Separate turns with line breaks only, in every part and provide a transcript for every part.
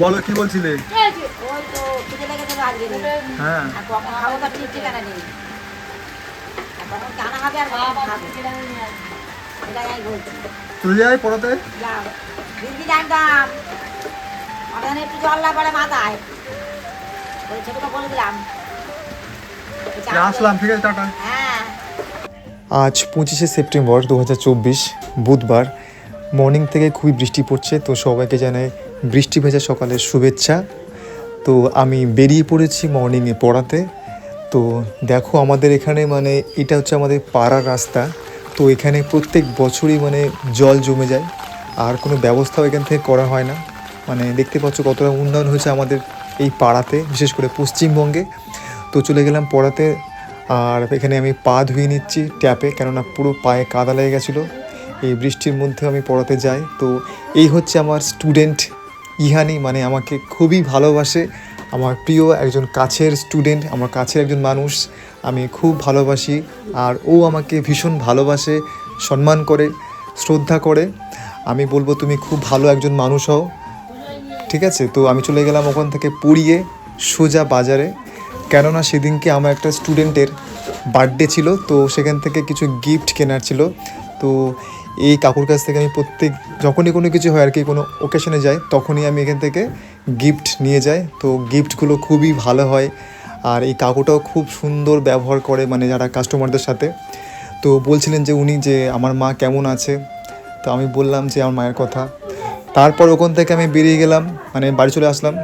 বলো কি বলছিলে। হ্যাঁ
বলছি।
চলে যাই পড়াতে?
দিদি জানতাম আমাদের একটু জল না পড়ে মাথায়। ওই ছেলেকে বলে দিলাম
আসলাম ঠিক আছে টাটা।
হ্যাঁ।
আজ পঁচিশে সেপ্টেম্বর দু হাজার চব্বিশ বুধবার। মর্নিং থেকে খুবই বৃষ্টি পড়ছে তো সবাইকে জানাই বৃষ্টি ভেজা সকালের শুভেচ্ছা। তো আমি বেরিয়ে পড়েছি মর্নিংয়ে পড়াতে। তো দেখো আমাদের এখানে মানে এটা হচ্ছে আমাদের পাড়ার রাস্তা। তো এখানে প্রত্যেক বছরই মানে জল জমে যায়। আর কোনো ব্যবস্থাও এখান থেকে করা হয় না। মানে দেখতে পাচ্ছ কতটা উন্নয়ন হয়েছে আমাদের এই পাড়াতে, বিশেষ করে পশ্চিমবঙ্গে। তো চলে গেলাম পড়াতে। আর এখানে আমি পা ধুয়ে নিচ্ছি ট্যাপে, কেননা পুরো পায়ে কাদা লেগে গেছিল। এই বৃষ্টির মধ্যে আমি পড়াতে যাই। তো এই হচ্ছে আমার স্টুডেন্ট ইহানি মানে আমাকে খুবই ভালোবাসে। আমার প্রিয় একজন কাছের স্টুডেন্ট আমার কাছের একজন মানুষ, আমি খুব ভালোবাসি আর ও আমাকে ভীষণ ভালোবাসে, সম্মান করে, শ্রদ্ধা করে। আমি বলব তুমি খুব ভালো একজন মানুষ হও। ঠিক আছে? তো আমি চলে গেলাম ওখান থেকে পড়িয়ে সোজা বাজারে। কেননা সেদিনকে আমার একটা স্টুডেন্টের বার্থডে ছিল, তো সেখান থেকে কিছু গিফট কেনার ছিল। তো এই কাকুর কাছ থেকে আমি প্রত্যেক যখনই কোনো কিছু হয় আর কি কোনো ওকেশনে যাই তখনই আমি এখান থেকে গিফট নিয়ে যাই। তো গিফটগুলো খুবই ভালো হয়। আর এই কাকুটাও খুব সুন্দর ব্যবহার করে মানে যারা কাস্টমারদের সাথে। তো বলছিলেন যে উনি যে আমার মা কেমন আছে? তো আমি বললাম যে আমার মায়ের কথা। তারপর ওখান থেকে আমি বেরিয়ে গেলাম মানে বাড়ি চলে আসলাম।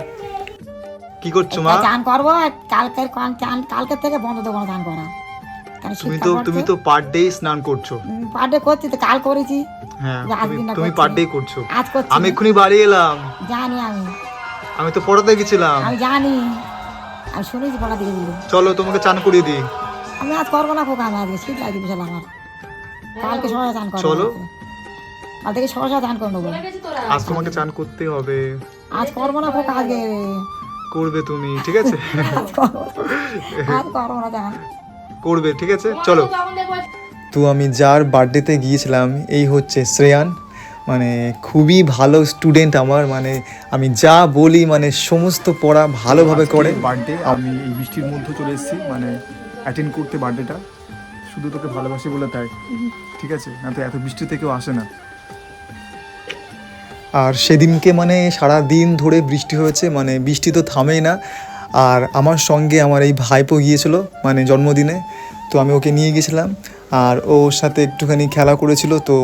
কি করছ মা?
চান করব। কালকের কন চান কালকের থেকে বন্ধ দেবো চান করা। কারণ
তুমি তো তুমি তো পার ডে স্নান করছ।
পার ডে করছি তো কাল করেছি।
হ্যাঁ তুমি। পার ডে করছ।
আজ করছি।
আমি। এক্ষুনি বাড়ি এলাম।
জানি আমি।
আমি তো পড়াতে গেছিলাম।
আমি জানি। আমি শুনেছি পড়া দিকে দিল
চলো তোমাকে চান করিয়ে দিই।
আমি আজ করব না খোকা আমি আজকে শীত লাগছে বিশাল আমার। কালকে সবাই চান করব।
চলো।
কাল থেকে সবাই চান করে নেব
আজ তোমাকে চান করতে হবে।
আজ করব না খোকা আজকে।
করবে তুমি ঠিক আছে?
আজ করব আজ করব না চান
করবে ঠিক আছে? চলো।
তো আমি যার বার্থডেতে গিয়েছিলাম এই হচ্ছে শ্রেয়ান। মানে খুবই ভালো স্টুডেন্ট আমার মানে আমি যা বলি মানে সমস্ত পড়া ভালোভাবে করে।
বার্থডে আমি এই বৃষ্টির মধ্যে চলে এসেছি মানে অ্যাটেন্ড করতে বার্থডেটা শুধু তোকে ভালোবাসি বলে তাই ঠিক আছে? না তো এত বৃষ্টি থেকেও আসে না।
আর সেদিনকে মানে সারা দিন ধরে বৃষ্টি হয়েছে মানে বৃষ্টি তো থামেই না। আর আমার সঙ্গে আমার এই ভাইপো গিয়েছিল মানে জন্মদিনে, তো আমি ওকে নিয়ে গেছিলাম আর ওর সাথে একটুখানি খেলা করেছিল, তো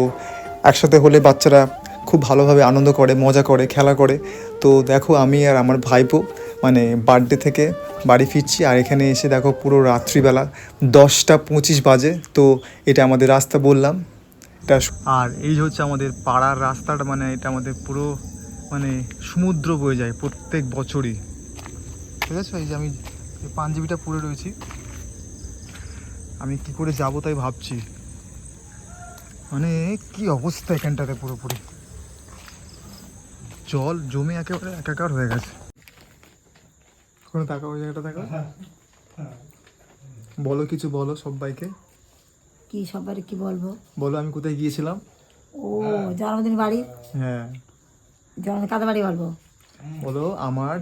একসাথে হলে বাচ্চারা খুব ভালোভাবে আনন্দ করে, মজা করে, খেলা করে। তো দেখো আমি আর আমার ভাইপো মানে বার্থডে থেকে বাড়ি ফিরছি, আর এখানে এসে দেখো পুরো রাত্রিবেলা দশটা পঁচিশ বাজে, তো এটা আমাদের রাস্তা বললাম। এটা
আর এই হচ্ছে আমাদের পাড়ার রাস্তাটা মানে এটা আমাদের পুরো মানে সমুদ্র বয়ে যায় প্রত্যেক বছরই। ঠিক আছে এই যে আমি এই পাঞ্জাবিটা পরে রয়েছি। আমি কি করে যাব তাই ভাবছি। মানে কি অবস্থা এখানটাতে পুরোপুরি? জল জমে একেবারে একাকার হয়ে গেছে। কোনো টাকা ওই জায়গাটা দেখো বলো কিছু বলো সবাইকে।
কি সবাই কি বলব?
বলো আমি কোথায় গিয়েছিলাম?
ও জন্মদিন বাড়ি?
হ্যাঁ।
জন্মদিন কাদের বাড়ি বলব?
বলো আমার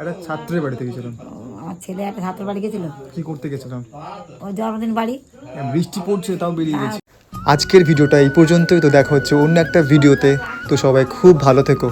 একটা ছাত্রের বাড়িতে গেছিলাম।
আমার ছেলে একটা ছাত্রের বাড়ি গেছিল।
কি করতে গেছিলাম?
ও জন্মদিন বাড়ি।
বৃষ্টি পড়ছে তাও বেরিয়ে গেছি।
আজকের ভিডিওটা এই পর্যন্তই তো দেখা হচ্ছে অন্য একটা ভিডিওতে। তো সবাই খুব ভালো থেকো।